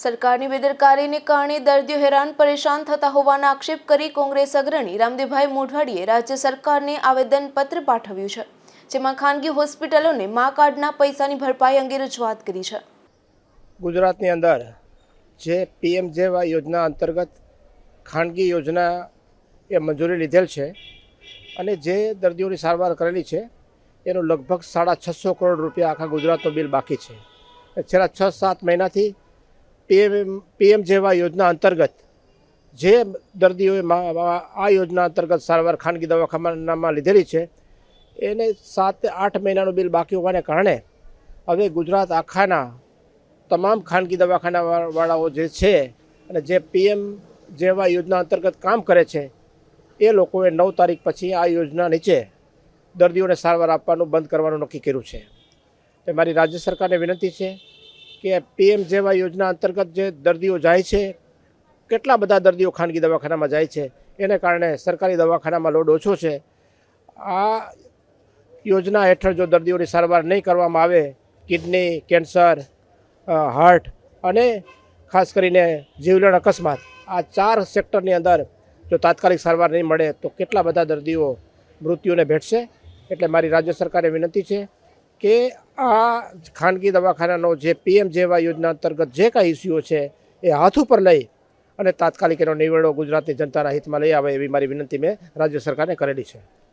સરકારની બેદરકારીને કારણે દર્દીઓ હેરાન પરેશાન થતા હોવાના આક્ષેપ કરી કોંગ્રેસ અગ્રણી રામદેવભાઈ મોઢવાડીએ રાજ્ય સરકારને આવેદનપત્ર પાઠવ્યું છે, જેમાં ખાનગી હોસ્પિટલોને મા કાર્ડના પૈસાની ભરપાઈ અંગે રજૂઆત કરી છે. ગુજરાતની અંદર જે પીએમ જેવાય યોજના અંતર્ગત ખાનગી યોજના એ મંજૂરી લીધેલ છે અને જે દર્દીઓની સારવાર કરેલી છે, એનું લગભગ સાડા છસો કરોડ રૂપિયા આખા ગુજરાતનું બિલ બાકી છે. છેલ્લા છ સાત મહિનાથી પીએમ પીએમ જેવા યોજના અંતર્ગત જે દર્દીઓએ આ યોજના અંતર્ગત સારવાર ખાનગી દવાખાનામાં લીધેલી છે, એને સાત, આઠ મહિનાનું બિલ બાકી હોવાને કારણે હવે ગુજરાત આખાના તમામ ખાનગી દવાખાના વાળાઓ જે છે અને જે પીએમ જેવા યોજના અંતર્ગત કામ કરે છે, એ લોકોએ નવ તારીખ પછી આ યોજના નીચે દર્દીઓને સારવાર આપવાનું બંધ કરવાનું નક્કી કર્યું છે. તે મારી રાજ્ય સરકારને વિનંતી છે. કે પીએમ જેવા યોજના અંતર્ગત જે દર્દીઓ જાય છે, કેટલા બધા દર્દીઓ ખાનગી દવાખાનામાં જાય છે, એને કારણે સરકારી દવાખાનામાં લોડ ઓછો છે. આ યોજના હેઠળ જો દર્દીઓની સારવાર નહીં કરવામાં આવે, કિડની, કેન્સર હાર્ટ અને ખાસ કરીને જીવલેણ અકસ્માત, આ ચાર સેક્ટરની અંદર જો તાત્કાલિક સારવાર નહીં મળે તો કેટલા બધા દર્દીઓ મૃત્યુને ભેટશે? એટલે મારી રાજ્ય સરકારે વિનંતી છે કે આ ખાનગી દવાખાનાનો જે પીએમ જેવા યોજના અંતર્ગત જે કાંઈ ઇસ્યુઓ છે એ હાથ ઉપર લઈ અને તાત્કાલિક એનો નિવેડો ગુજરાતની જનતાના હિતમાં લઈ આવે એવી મારી વિનંતી મેં રાજ્ય સરકારને કરેલી છે.